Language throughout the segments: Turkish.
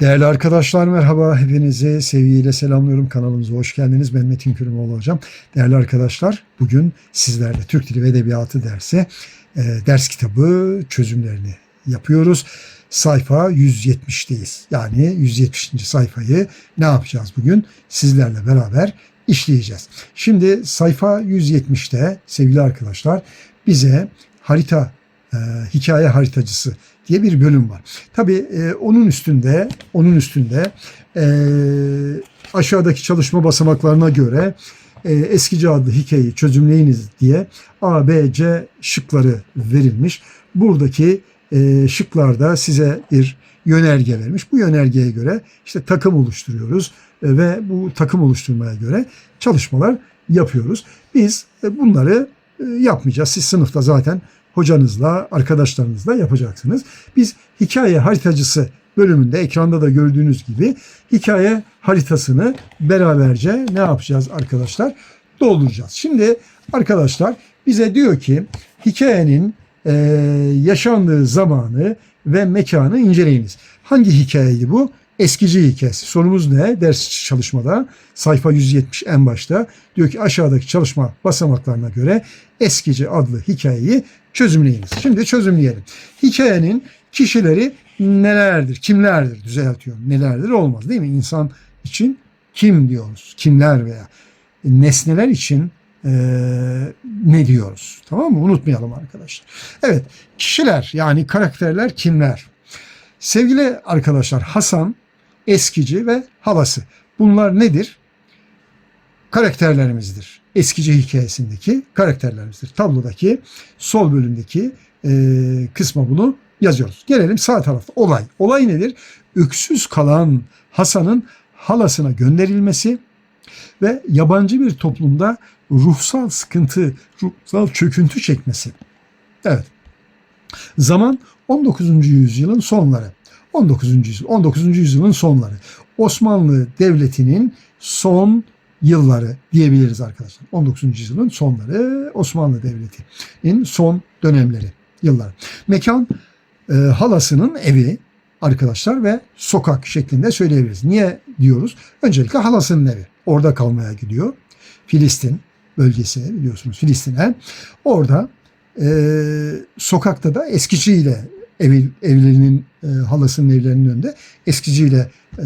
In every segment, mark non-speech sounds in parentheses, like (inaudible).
Değerli arkadaşlar merhaba. Hepinizi sevgiyle selamlıyorum. Kanalımıza hoş geldiniz. Ben Metin Kürümoğlu hocam. Değerli arkadaşlar bugün sizlerle Türk Dili ve Edebiyatı dersi e, ders kitabı çözümlerini yapıyoruz. Sayfa 170'teyiz. Yani 170. sayfayı ne yapacağız bugün? Sizlerle beraber işleyeceğiz. Şimdi sayfa 170'te sevgili arkadaşlar bize harita e, hikaye haritacısı diye bir bölüm var. Tabii e, onun üstünde onun üstünde e, aşağıdaki çalışma basamaklarına göre e, eskici adlı hikayeyi çözümleyiniz diye A, B, C şıkları verilmiş. Buradaki e, şıklarda size bir yönerge vermiş. Bu yönergeye göre işte takım oluşturuyoruz e, ve bu takım oluşturmaya göre çalışmalar yapıyoruz. Biz e, bunları e, yapmayacağız. Siz sınıfta zaten hocanızla, arkadaşlarınızla yapacaksınız. Biz hikaye haritacısı bölümünde ekranda da gördüğünüz gibi hikaye haritasını beraberce ne yapacağız arkadaşlar? Dolduracağız. Şimdi arkadaşlar bize diyor ki hikayenin e, yaşandığı zamanı ve mekanı inceleyiniz. Hangi hikayeydi bu? Eskici hikayesi. Sorumuz ne? Ders çalışmada sayfa 170 en başta diyor ki aşağıdaki çalışma basamaklarına göre eskici adlı hikayeyi çözümleyiniz. Şimdi çözümleyelim. Hikayenin kişileri nelerdir? Kimlerdir? Düzeltiyorum. Nelerdir olmaz değil mi? İnsan için kim diyoruz? Kimler veya nesneler için e, ne diyoruz? Tamam mı? Unutmayalım arkadaşlar. Evet. Kişiler yani karakterler kimler? Sevgili arkadaşlar Hasan, Eskici ve halası. Bunlar nedir? Karakterlerimizdir. Eskici hikayesindeki karakterlerimizdir. Tablodaki sol bölümdeki e, kısma bunu yazıyoruz. Gelelim sağ tarafta olay. Olay nedir? Öksüz kalan Hasan'ın halasına gönderilmesi ve yabancı bir toplumda ruhsal sıkıntı, ruhsal çöküntü çekmesi. Evet. Zaman 19. yüzyılın sonları. 19. yüzyıl, 19. yüzyılın sonları. Osmanlı Devleti'nin son yılları diyebiliriz arkadaşlar. 19. yüzyılın sonları Osmanlı Devleti'nin son dönemleri, yılları. Mekan e, halasının evi arkadaşlar ve sokak şeklinde söyleyebiliriz. Niye diyoruz? Öncelikle halasının evi. Orada kalmaya gidiyor. Filistin bölgesi biliyorsunuz Filistin'e. Orada e, sokakta da eskiciyle ev, evlerinin e, halasının evlerinin önünde eskiciyle e,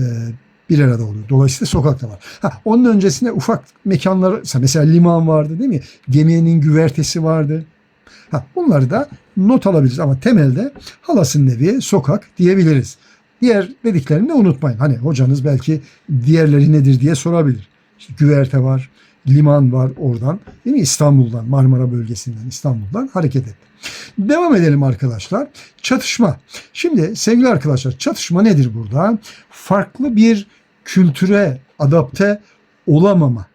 bir arada oluyor. Dolayısıyla sokakta var. Ha, onun öncesinde ufak mekanlar mesela liman vardı değil mi? Geminin güvertesi vardı. Ha, bunları da not alabiliriz ama temelde halasının evi, sokak diyebiliriz. Diğer dediklerini de unutmayın. Hani hocanız belki diğerleri nedir diye sorabilir. İşte güverte var, liman var oradan değil mi? İstanbul'dan, Marmara bölgesinden, İstanbul'dan hareket etti. Devam edelim arkadaşlar. Çatışma. Şimdi sevgili arkadaşlar çatışma nedir burada? Farklı bir kültüre adapte olamama,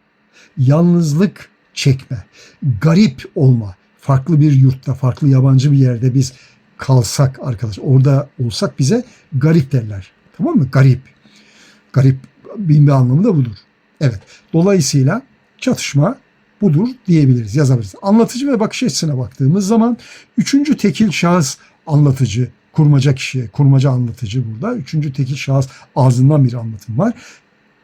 yalnızlık çekme, garip olma, farklı bir yurtta, farklı yabancı bir yerde biz kalsak arkadaş, orada olsak bize garip derler. Tamam mı? Garip. Garip bir anlamı da budur. Evet. Dolayısıyla çatışma budur diyebiliriz, yazabiliriz. Anlatıcı ve bakış açısına baktığımız zaman üçüncü tekil şahıs anlatıcı, kurmaca kişi, kurmaca anlatıcı burada. Üçüncü tekil şahıs ağzından bir anlatım var.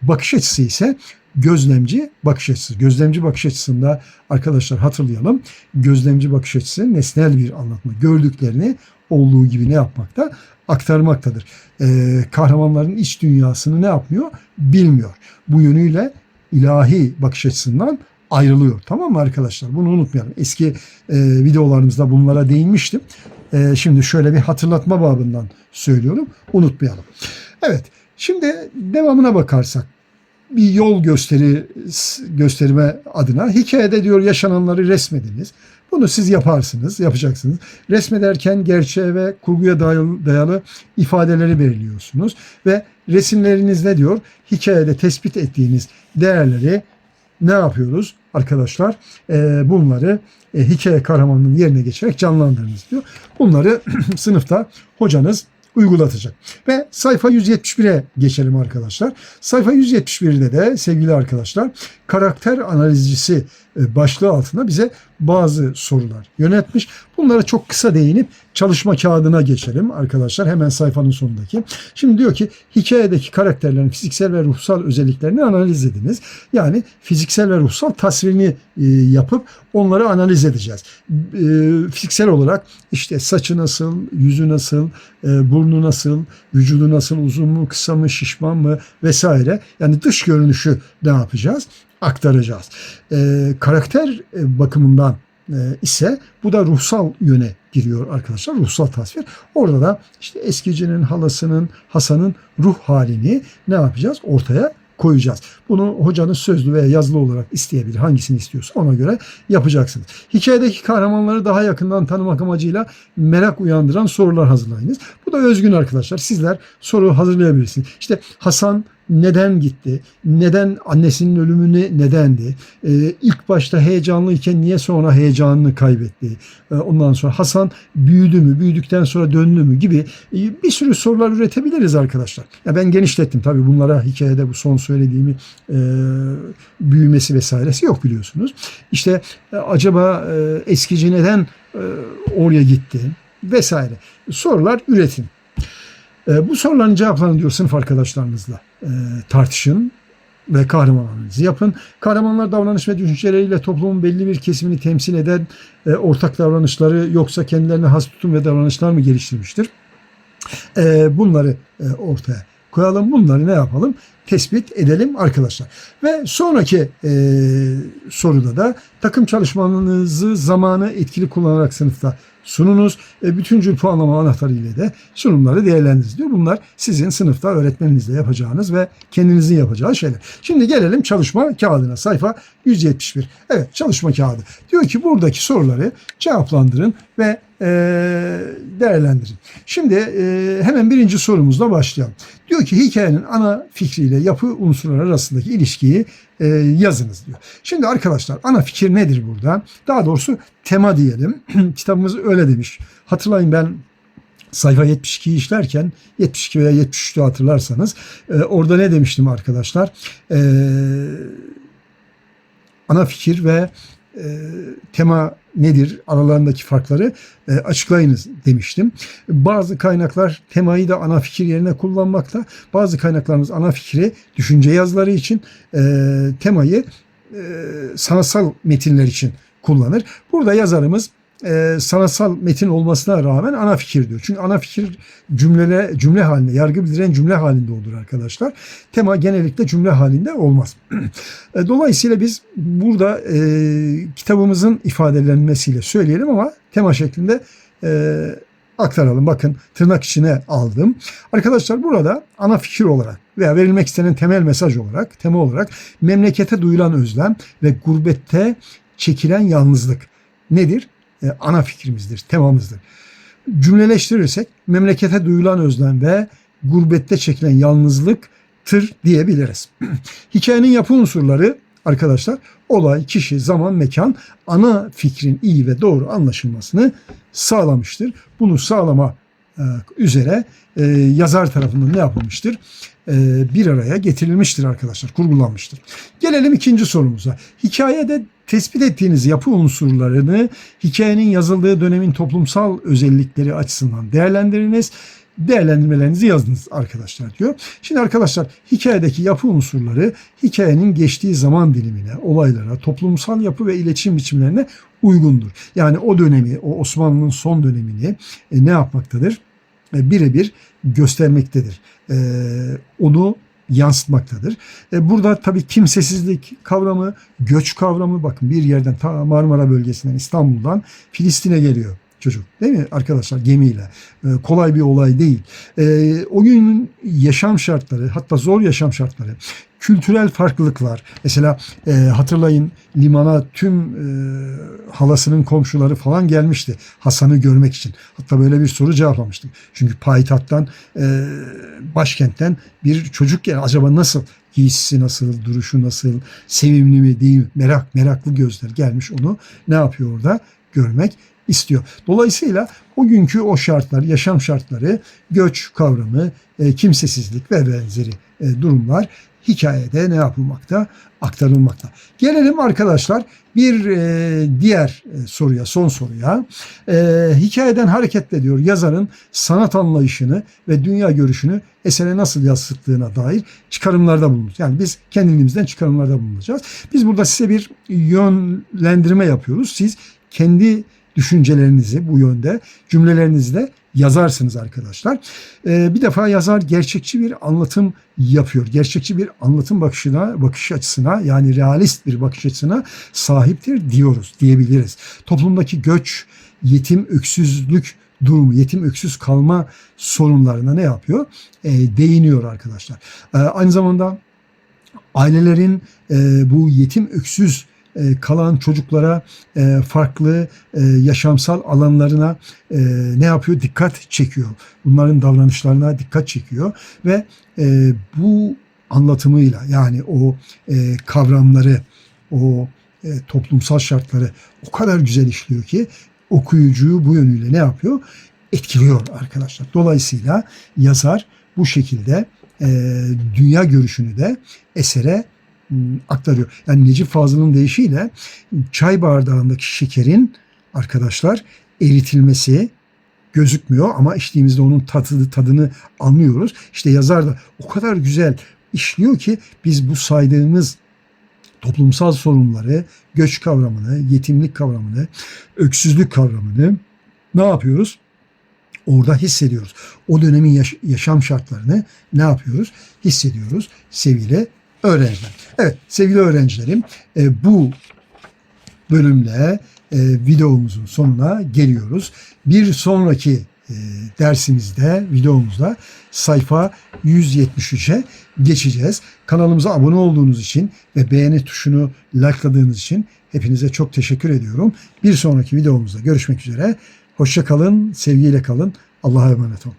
Bakış açısı ise gözlemci bakış açısı. Gözlemci bakış açısında arkadaşlar hatırlayalım. Gözlemci bakış açısı nesnel bir anlatma. Gördüklerini olduğu gibi ne yapmakta? Aktarmaktadır. Ee, kahramanların iç dünyasını ne yapmıyor? Bilmiyor. Bu yönüyle ilahi bakış açısından ayrılıyor. Tamam mı arkadaşlar? Bunu unutmayalım. Eski e, videolarımızda bunlara değinmiştim. E, şimdi şöyle bir hatırlatma babından söylüyorum. Unutmayalım. Evet. Şimdi devamına bakarsak bir yol gösteri gösterme adına hikayede diyor yaşananları resmediniz. Bunu siz yaparsınız, yapacaksınız. Resmederken gerçeğe ve kurguya dayalı, dayalı ifadeleri belirliyorsunuz ve resimlerinizde diyor hikayede tespit ettiğiniz değerleri ne yapıyoruz arkadaşlar? E, bunları e, hikaye kahramanının yerine geçerek canlandırınız diyor. Bunları (clears throat) sınıfta hocanız uygulatacak. Ve sayfa 171'e geçelim arkadaşlar. Sayfa 171'de de sevgili arkadaşlar karakter analizcisi e, başlığı altında bize bazı sorular yönetmiş. Bunlara çok kısa değinip çalışma kağıdına geçelim arkadaşlar. Hemen sayfanın sonundaki. Şimdi diyor ki hikayedeki karakterlerin fiziksel ve ruhsal özelliklerini analiz ediniz. Yani fiziksel ve ruhsal tasvirini e, yapıp onları analiz edeceğiz. E, fiziksel olarak işte saçı nasıl, yüzü nasıl, e, burnu nasıl, vücudu nasıl, uzun mu, kısa mı, şişman mı vesaire. Yani dış görünüşü ne yapacağız? Aktaracağız. E, karakter bakımından e, ise bu da ruhsal yöne giriyor arkadaşlar. Ruhsal tasvir. Orada da işte eskicinin, halasının, Hasan'ın ruh halini ne yapacağız? Ortaya koyacağız. Bunu hocanız sözlü veya yazılı olarak isteyebilir. Hangisini istiyorsa ona göre yapacaksınız. Hikayedeki kahramanları daha yakından tanımak amacıyla merak uyandıran sorular hazırlayınız. Bu da özgün arkadaşlar. Sizler soru hazırlayabilirsiniz. İşte Hasan neden gitti? Neden annesinin ölümü ne- nedendi? Ee, ilk başta heyecanlıyken niye sonra heyecanını kaybetti? Ee, ondan sonra Hasan büyüdü mü? Büyüdükten sonra döndü mü? Gibi e, bir sürü sorular üretebiliriz arkadaşlar. Ya ben genişlettim tabii bunlara hikayede bu son söylediğimi e, büyümesi vesairesi yok biliyorsunuz. İşte e, acaba e, eskici neden e, oraya gitti? Vesaire. Sorular üretin. E, bu soruların cevaplarını diyor sınıf arkadaşlarınızla e, tartışın ve kahraman analizi yapın. Kahramanlar davranış ve düşünceleriyle toplumun belli bir kesimini temsil eden e, ortak davranışları yoksa kendilerine has tutum ve davranışlar mı geliştirmiştir? E, bunları e, ortaya koyalım. Bunları ne yapalım? Tespit edelim arkadaşlar. Ve sonraki e, soruda da takım çalışmanızı zamanı etkili kullanarak sınıfta sununuz. E, bütüncül puanlama anahtarı ile de sunumları değerlendiriniz diyor. Bunlar sizin sınıfta öğretmeninizle yapacağınız ve kendinizin yapacağı şeyler. Şimdi gelelim çalışma kağıdına. Sayfa 171. Evet çalışma kağıdı. Diyor ki buradaki soruları cevaplandırın ve e, değerlendirin. Şimdi e, hemen birinci sorumuzla başlayalım. Diyor ki hikayenin ana fikriyle yapı unsurları arasındaki ilişkiyi e, yazınız diyor. Şimdi arkadaşlar ana fikir nedir burada? Daha doğrusu tema diyelim. (clears throat) Kitabımız öyle demiş. Hatırlayın ben sayfa 72'yi işlerken 72 veya 73'te hatırlarsanız e, orada ne demiştim arkadaşlar? Ana fikir ve e, tema nedir? Aralarındaki farkları e, açıklayınız demiştim. Bazı kaynaklar temayı da ana fikir yerine kullanmakta. Bazı kaynaklarımız ana fikri düşünce yazıları için e, temayı e, sanatsal metinler için kullanır. Burada yazarımız e, sanatsal metin olmasına rağmen ana fikir diyor. Çünkü ana fikir cümlele cümle halinde, yargı bildiren cümle halinde olur arkadaşlar. Tema genellikle cümle halinde olmaz. (clears throat) E, Dolayısıyla biz burada e, kitabımızın ifadelenmesiyle söyleyelim ama tema şeklinde e, aktaralım. Bakın tırnak içine aldım. Arkadaşlar burada ana fikir olarak veya verilmek istenen temel mesaj olarak, tema olarak memlekete duyulan özlem ve gurbette çekilen yalnızlık nedir? E, ana fikrimizdir, temamızdır. Cümleleştirirsek memlekete duyulan özlem ve gurbette çekilen yalnızlık tır diyebiliriz. (clears throat) Hikayenin yapı unsurları arkadaşlar olay, kişi, zaman, mekan ana fikrin iyi ve doğru anlaşılmasını sağlamıştır. Bunu sağlama e, üzere e, yazar tarafından ne yapılmıştır? E, bir araya getirilmiştir arkadaşlar, kurgulanmıştır. Gelelim ikinci sorumuza. Hikayede tespit ettiğiniz yapı unsurlarını hikayenin yazıldığı dönemin toplumsal özellikleri açısından değerlendiriniz değerlendirmelerinizi yazınız arkadaşlar diyor. Şimdi arkadaşlar hikayedeki yapı unsurları hikayenin geçtiği zaman dilimine, olaylara, toplumsal yapı ve iletişim biçimlerine uygundur. Yani o dönemi, o Osmanlı'nın son dönemini e, ne yapmaktadır? E, birebir göstermektedir. E, onu yansıtmaktadır. E, burada tabii kimsesizlik kavramı, göç kavramı bakın bir yerden ta Marmara bölgesinden İstanbul'dan Filistin'e geliyor çocuk değil mi arkadaşlar gemiyle E, kolay bir olay değil. E, o günün yaşam şartları hatta zor yaşam şartları kültürel farklılıklar mesela e, hatırlayın limana tüm e, halasının komşuları falan gelmişti Hasan'ı görmek için. Hatta böyle bir soru cevaplamıştık. Çünkü payitahttan e, başkentten bir çocuk gel acaba nasıl giysisi nasıl, duruşu nasıl, sevimli mi değil mi, merak, meraklı gözler gelmiş onu ne yapıyor orada? Görmek istiyor. Dolayısıyla o günkü o şartlar, yaşam şartları, göç kavramı, e, kimsesizlik ve benzeri e, durumlar hikayede ne yapılmakta? Aktarılmakta. Gelelim arkadaşlar bir e, diğer e, soruya, son soruya. E, hikayeden hareketle diyor yazarın sanat anlayışını ve dünya görüşünü esere nasıl yansıttığına dair çıkarımlarda bulunur. Yani biz kendimizden çıkarımlarda bulunacağız. Biz burada size bir yönlendirme yapıyoruz. Siz kendi düşüncelerinizi bu yönde cümlelerinizde yazarsınız arkadaşlar. Ee, bir defa yazar gerçekçi bir anlatım yapıyor. Gerçekçi bir anlatım bakışına, bakış açısına yani realist bir bakış açısına sahiptir diyoruz, diyebiliriz. Toplumdaki göç, yetim, öksüzlük durumu, yetim öksüz kalma sorunlarına ne yapıyor? Ee, değiniyor arkadaşlar. Ee, aynı zamanda ailelerin e, bu yetim öksüz kalan çocuklara e, farklı e, yaşamsal alanlarına e, ne yapıyor? Dikkat çekiyor. Bunların davranışlarına dikkat çekiyor ve e, bu anlatımıyla yani o e, kavramları, o e, toplumsal şartları o kadar güzel işliyor ki okuyucuyu bu yönüyle ne yapıyor? Etkiliyor arkadaşlar. Dolayısıyla yazar bu şekilde e, dünya görüşünü de esere aktarıyor. Yani Necip Fazıl'ın deyişiyle çay bardağındaki şekerin arkadaşlar eritilmesi gözükmüyor ama içtiğimizde onun tadı, tadını anlıyoruz. İşte yazar da o kadar güzel işliyor ki biz bu saydığımız toplumsal sorunları, göç kavramını, yetimlik kavramını, öksüzlük kavramını ne yapıyoruz? Orada hissediyoruz. O dönemin yaş- yaşam şartlarını ne yapıyoruz? Hissediyoruz sevgili öğrenciler. Evet sevgili öğrencilerim e, bu bölümle e, videomuzun sonuna geliyoruz. Bir sonraki e, dersimizde, videomuzda sayfa 173'e geçeceğiz. Kanalımıza abone olduğunuz için ve beğeni tuşunu likeladığınız için hepinize çok teşekkür ediyorum. Bir sonraki videomuzda görüşmek üzere. Hoşça kalın, sevgiyle kalın. Allah'a emanet olun.